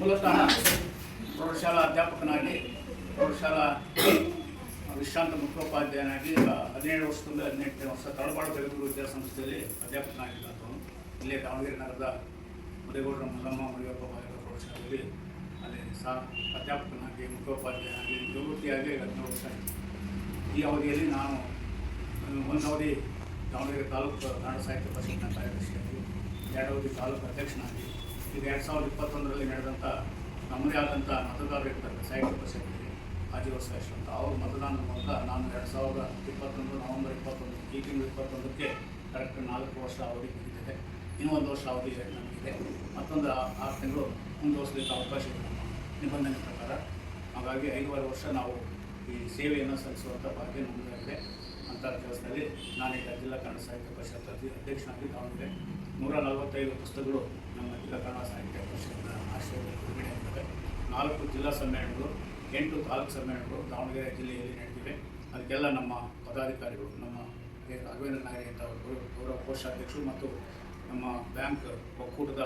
ಮೂಲತಃ ಪ್ರೌಢಶಾಲಾ ಅಧ್ಯಾಪಕನಾಗಿ, ಪ್ರೌಢಶಾಲಾ ವಿಶ್ರಾಂತ ಮುಖ್ಯೋಪಾಧ್ಯಾಯನಾಗಿ ಹದಿನೇಳು ವರ್ಷದಿಂದ ಹದಿನೆಂಟನೇ ವರ್ಷ ತಳಪಾಡು ಬೆಳಗೂರು ವಿದ್ಯಾಸಂಸ್ಥೆಯಲ್ಲಿ ಅಧ್ಯಾಪಕನಾಗಿದ್ದಾತವನು ಇಲ್ಲೇ ದಾವಣಗೆರೆ ನಗರದ ಮುದೇಗೌಡರ ಮಲ್ಲಮ್ಮ ಮುಡಿಯಪ್ಪ ಬಾಲಿಕ ಪ್ರೌಢಶಾಲೆಯಲ್ಲಿ ಅಲ್ಲಿ ಸಹ ಅಧ್ಯಾಪಕನಾಗಿ, ಮುಖ್ಯೋಪಾಧ್ಯಾಯನಾಗಿ, ನಿವೃತ್ತಿಯಾಗಿ ಹದಿನೇಳು ವರ್ಷ ಈ ಅವಧಿಯಲ್ಲಿ ನಾನು ಒಂದು ಅವಧಿ ದಾವಣಗೆರೆ ತಾಲೂಕು ಕನ್ನಡ ಸಾಹಿತ್ಯ ಪರಿಷತ್ನ ಕಾರ್ಯದರ್ಶಿಯಾಗಿ, ಎರಡು ಅವಧಿ ತಾಲೂಕು ಅಧ್ಯಕ್ಷನಾಗಿ ಈಗ ಎರಡು ಸಾವಿರದ ಇಪ್ಪತ್ತೊಂದರಲ್ಲಿ ನಡೆದಂಥ ನಮ್ಮದೇ ಆದಂಥ ಮತದಾರರು ಇರ್ತಾರೆ ಸಾಹಿತ್ಯ ಪರಿಷತ್ತಿಗೆ ಆದಿವಾಸಿ ಅಂತ ಅವ್ರ ಮತದಾನದ ಮೂಲಕ ನಾನು ಎರಡು ಸಾವಿರದ ಇಪ್ಪತ್ತೊಂದು ನವೆಂಬರ್ ಇಪ್ಪತ್ತೊಂದು ಈ ತಿಂಗಳು ಇಪ್ಪತ್ತೊಂದಕ್ಕೆ ಕರೆಕ್ಟ್ ನಾಲ್ಕು ವರ್ಷ ಅವಧಿ ಮುಗಿದಿದೆ. ಇನ್ನೂ ಒಂದು ವರ್ಷ ಅವಧಿ ನಮಗಿದೆ. ಮತ್ತೊಂದು ಆರು ತಿಂಗಳು ಮುಂದುವರಿಸಲಿಕ್ಕೆ ಅವಕಾಶ ಇದೆ ನಮ್ಮ ನಿಬಂಧನೆ ಪ್ರಕಾರ. ಹಾಗಾಗಿ ಐದೂವರೆ ವರ್ಷ ನಾವು ಈ ಸೇವೆಯನ್ನು ಸಲ್ಲಿಸುವಂಥ ಭಾಗ್ಯ ನಮ್ಮದಾಗಿದೆ ಅಂತ ಕೆಲಸದಲ್ಲಿ ನಾನೀಗ ಜಿಲ್ಲಾ ಕನ್ನಡ ಸಾಹಿತ್ಯ ಪರಿಷತ್ ಅಧ್ಯ- ಅಧ್ಯಕ್ಷನಾಗಿ ದಾವಣಗೆರೆ ನೂರ ನಲವತ್ತೈದು ಪುಸ್ತಕಗಳು ನಮ್ಮ ಜಿಲ್ಲಾ ಕನ್ನಡ ಸಾಹಿತ್ಯ ಪರಿಷತ್ನ ಆಶ್ರಯದಲ್ಲಿ ಬಿಡುಗಡೆ ಆಗ್ತದೆ ನಾಲ್ಕು ಜಿಲ್ಲಾ ಸಮ್ಮೇಳನಗಳು, ಎಂಟು ತಾಲೂಕು ಸಮ್ಮೇಳನಗಳು ದಾವಣಗೆರೆ ಜಿಲ್ಲೆಯಲ್ಲಿ ನಡೆದಿವೆ. ಅದಕ್ಕೆಲ್ಲ ನಮ್ಮ ಪದಾಧಿಕಾರಿಗಳು, ನಮ್ಮ. ರಾಘವೇಂದ್ರ ನಾಯಕ್ ಅಂತ ಗೌರವ ಕೋಶಾಧ್ಯಕ್ಷರು ಮತ್ತು ನಮ್ಮ ಬ್ಯಾಂಕ್ ಒಕ್ಕೂಟದ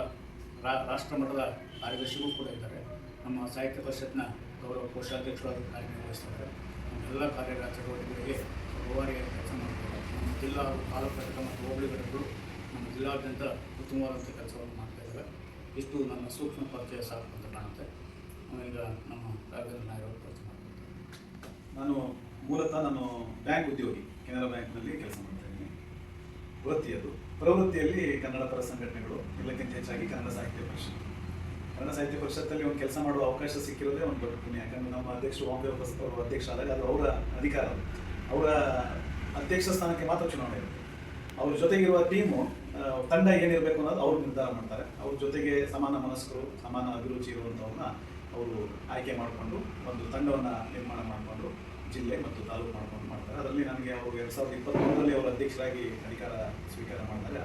ರಾಷ್ಟ್ರ ಮಟ್ಟದ ಕಾರ್ಯದರ್ಶಿಗಳು ಕೂಡ ಇದ್ದಾರೆ. ನಮ್ಮ ಸಾಹಿತ್ಯ ಪರಿಷತ್ನ ಗೌರವ ಕೋಶಾಧ್ಯಕ್ಷರಾಗಿ ಕಾರ್ಯನಿರ್ವಹಿಸ್ತಾರೆ ಎಲ್ಲ ಕಾರ್ಯಗಳ ಚಟುವಟಿಕೆಗಳಿಗೆ ರೂವಾರಿಯಾಗಿ ಕೆಲಸ ಮಾಡ್ತಾರೆ ನಮ್ಮ ಜಿಲ್ಲಾ ತಾಲೂಕು ಘಟಕ ಮತ್ತು ಹೋಬಳಿ ಘಟಕಗಳು ನಮ್ಮ ಜಿಲ್ಲಾದ್ಯಂತ ಉತ್ತಮವಾದಂಥ ಕೆಲಸವನ್ನು ಮಾಡ್ತಾ ಇದ್ದಾರೆ. ಇಷ್ಟು ನನ್ನ ಸೂಕ್ಷ್ಮ ಪರಿಚಯ ಸಾಕು ಅಂತ ಕಾಣುತ್ತೆ. ಈಗ ನಮ್ಮ ರಾಘವೇಂದ್ರ ನಾಯಕರು ಪರಿಚಯ ನಾನು ಮೂಲತಃ ನಾನು ಬ್ಯಾಂಕ್ ಉದ್ಯೋಗಿ, ಕೆನರಾ ಬ್ಯಾಂಕ್ನಲ್ಲಿ ಕೆಲಸ ಮಾಡ್ತಾ ಇದ್ದೀನಿ. ವೃತ್ತಿಯದು ಪ್ರವೃತ್ತಿಯಲ್ಲಿ ಕನ್ನಡ ಪರ ಸಂಘಟನೆಗಳು, ಎಲ್ಲಕ್ಕಿಂತ ಹೆಚ್ಚಾಗಿ ಕನ್ನಡ ಸಾಹಿತ್ಯ ಪರಿಷತ್ ಕನ್ನಡ ಸಾಹಿತ್ಯ ಪರಿಷತ್ತಲ್ಲಿ ಒಂದು ಕೆಲಸ ಮಾಡುವ ಅವಕಾಶ ಸಿಕ್ಕಿರೋದೇ ಒಂದು ದೊಡ್ಡ ಪುಣ್ಯ. ಯಾಕಂದ್ರೆ ನಮ್ಮ ಅಧ್ಯಕ್ಷರು ಓಂ ವಾಪಸ್ ಅವರು ಅಧ್ಯಕ್ಷ ಆದಾಗ ಅದು ಅವರ ಅಧಿಕಾರ. ಅವರ ಅಧ್ಯಕ್ಷ ಸ್ಥಾನಕ್ಕೆ ಮಾತ್ರ ಚುನಾವಣೆ ಇರುತ್ತೆ. ಅವ್ರ ಜೊತೆಗಿರುವ ಟೀಮು ತಂಡ ಏನಿರಬೇಕು ಅನ್ನೋದು ಅವ್ರು ನಿರ್ಧಾರ ಮಾಡ್ತಾರೆ. ಅವ್ರ ಜೊತೆಗೆ ಸಮಾನ ಮನಸ್ಕರು, ಸಮಾನ ಅಭಿರುಚಿ ಇರುವಂಥವ್ರನ್ನ ಅವರು ಆಯ್ಕೆ ಮಾಡಿಕೊಂಡು, ಒಂದು ತಂಡವನ್ನು ನಿರ್ಮಾಣ ಮಾಡಿಕೊಂಡು, ಜಿಲ್ಲೆ ಮತ್ತು ತಾಲೂಕು ಮಾಡಿಕೊಂಡು ಮಾಡ್ತಾರೆ. ಅದರಲ್ಲಿ ನನಗೆ ಅವರು ಎರಡು ಸಾವಿರದ ಇಪ್ಪತ್ತೊಂದರಲ್ಲಿ ಅವರು ಅಧ್ಯಕ್ಷರಾಗಿ ಅಧಿಕಾರ ಸ್ವೀಕಾರ ಮಾಡಿದಾಗ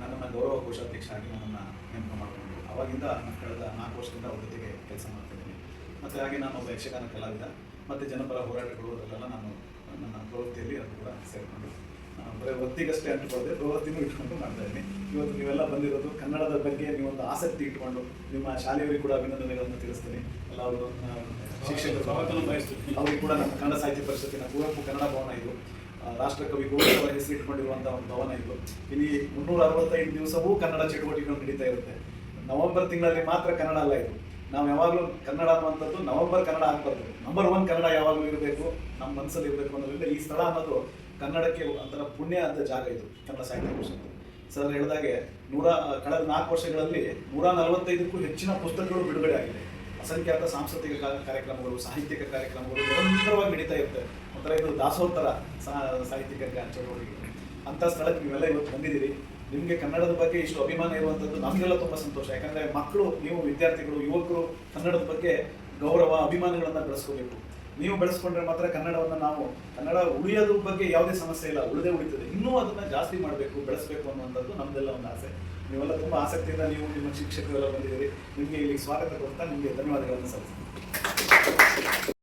ನನ್ನನ್ನು ಗೌರವ ಕೋಶಾಧ್ಯಕ್ಷ ಆಗಿ ನನ್ನನ್ನು ನೇಮಕ ಮಾಡಿಕೊಂಡು ಅವಾಗಿಂದ ನಾನು ಕಳೆದ ನಾಲ್ಕು ವರ್ಷದಿಂದ ಅವ್ರ ಜೊತೆಗೆ ಕೆಲಸ ಮಾಡ್ತಿದ್ದೀನಿ ಮತ್ತು ಹಾಗೆ ನಾನು ಒಬ್ಬ ಯಕ್ಷಗಾನ ಕಲಾವಿದ, ಮತ್ತು ಜನಪರ ಹೋರಾಟಗಳು, ಅದರಲ್ಲೆಲ್ಲ ನಾನು ನನ್ನ ಪ್ರವೃತ್ತಿಯಲ್ಲಿ ಅದು ಕೂಡ ಸೇರಿಕೊಂಡು ಬರೀ ಒತ್ತಿಗಷ್ಟೇ ಅಂಟ್ಕೊಳ್ಳದೆ ಪ್ರವೃತ್ತಿನೂ ಇಟ್ಕೊಂಡು ಮಾಡ್ತಾ ಇದ್ದೀನಿ. ಇವತ್ತು ನೀವೆಲ್ಲ ಬಂದಿರೋದು ಕನ್ನಡದ ಬಗ್ಗೆ ನೀವೊಂದು ಆಸಕ್ತಿ ಇಟ್ಕೊಂಡು ನಿಮ್ಮ ಶಾಲೆಯವರಿಗೆ ಕೂಡ ಅಭಿನಂದನೆಗಳನ್ನು ತಿಳಿಸ್ತೀನಿ. ಎಲ್ಲ ಅವರು ಶಿಕ್ಷಕರು ಬಯಸ್ತೀನಿ. ಅವರಿಗೆ ಕೂಡ ನಮ್ಮ ಕನ್ನಡ ಸಾಹಿತ್ಯ ಪರಿಷತ್ತಿನ ಕುವೆಂಪು ಕನ್ನಡ ಭವನ ಇದು. ರಾಷ್ಟ್ರಕವಿ ಅವರ ಹೆಸರು ಇಟ್ಕೊಂಡಿರುವಂತಹ ಒಂದು ಭವನ ಇದು. ಇಲ್ಲಿ ಮುನ್ನೂರ ಅರವತ್ತೈದು ದಿವಸವೂ ಕನ್ನಡ ಚಟುವಟಿಕೆಗಳು ನಡೀತಾ ಇರುತ್ತೆ. ನವೆಂಬರ್ ತಿಂಗಳಲ್ಲಿ ಮಾತ್ರ ಕನ್ನಡ ಅಲ್ಲ ಇದು. ನಾವು ಯಾವಾಗಲೂ ಕನ್ನಡ ಅನ್ನುವಂಥದ್ದು ನವೆಂಬರ್ ಕನ್ನಡ ಆಗ್ಬಾರ್ದು. ನಂಬರ್ ಒನ್ ಕನ್ನಡ ಯಾವಾಗಲೂ ಇರಬೇಕು ನಮ್ಮ ಮನಸ್ಸಲ್ಲಿ ಇರಬೇಕು ಅನ್ನೋದ್ರಿಂದ ಈ ಸ್ಥಳ ಅನ್ನೋದು ಕನ್ನಡಕ್ಕೆ ಒಂಥರ ಪುಣ್ಯ ಅಂತ ಜಾಗ ಇದು, ಕನ್ನಡ ಸಾಹಿತ್ಯ ಪರಿಷತ್ತು ಸರ್ ಹೇಳಿದಾಗೆ ನೂರ, ಕಳೆದ ನಾಲ್ಕು ವರ್ಷಗಳಲ್ಲಿ ನೂರ ನಲವತ್ತೈದಕ್ಕೂ ಹೆಚ್ಚಿನ ಪುಸ್ತಕಗಳು ಬಿಡುಗಡೆ ಆಗಿದೆ ಅಸಂಖ್ಯಾತ ಸಾಂಸ್ಕೃತಿಕ ಕಾರ್ಯಕ್ರಮಗಳು, ಸಾಹಿತ್ಯಿಕ ಕಾರ್ಯಕ್ರಮಗಳು ನಿರಂತರವಾಗಿ ನಡೀತಾ ಇರುತ್ತೆ. ಒಂಥರ ಇದು ದಾಸೋತ್ತರ ಸಾಹಿತ್ಯಿಕ ಚಟುವಟಿಕೆ ಅಂತ ಸ್ಥಳಕ್ಕೆ ನೀವೆಲ್ಲ ಇವತ್ತು ಬಂದಿದ್ದೀರಿ. ನಿಮಗೆ ಕನ್ನಡದ ಬಗ್ಗೆ ಇಷ್ಟು ಅಭಿಮಾನ ಇರುವಂಥದ್ದು ನಮಗೆಲ್ಲ ತುಂಬ ಸಂತೋಷ. ಯಾಕಂದರೆ ಮಕ್ಕಳು, ನೀವು ವಿದ್ಯಾರ್ಥಿಗಳು, ಯುವಕರು ಕನ್ನಡದ ಬಗ್ಗೆ ಗೌರವ, ಅಭಿಮಾನಗಳನ್ನು ಬೆಳೆಸ್ಕೋಬೇಕು. ನೀವು ಬೆಳೆಸ್ಕೊಂಡ್ರೆ ಮಾತ್ರ ಕನ್ನಡವನ್ನು ನಾವು, ಕನ್ನಡ ಉಳಿಯೋದ್ರ ಬಗ್ಗೆ ಯಾವುದೇ ಸಮಸ್ಯೆ ಇಲ್ಲ, ಉಳಿದೇ ಉಳಿತದೆ. ಇನ್ನೂ ಅದನ್ನ ಜಾಸ್ತಿ ಮಾಡಬೇಕು, ಬೆಳೆಸಬೇಕು ಅನ್ನುವಂಥದ್ದು ನಮ್ದೆಲ್ಲ ಒಂದು ಆಸೆ. ನೀವೆಲ್ಲ ತುಂಬ ಆಸಕ್ತಿಯಿಂದ ನೀವು ನಿಮ್ಮ ಶಿಕ್ಷಕರೆಲ್ಲ ಬಂದಿದ್ದೀರಿ. ನಿಮಗೆ ಇಲ್ಲಿ ಸ್ವಾಗತ ಕೊಡ್ತಾ ನಿಮಗೆ ಧನ್ಯವಾದಗಳನ್ನು ಸಲ್ಲಿಸ್ತೀನಿ.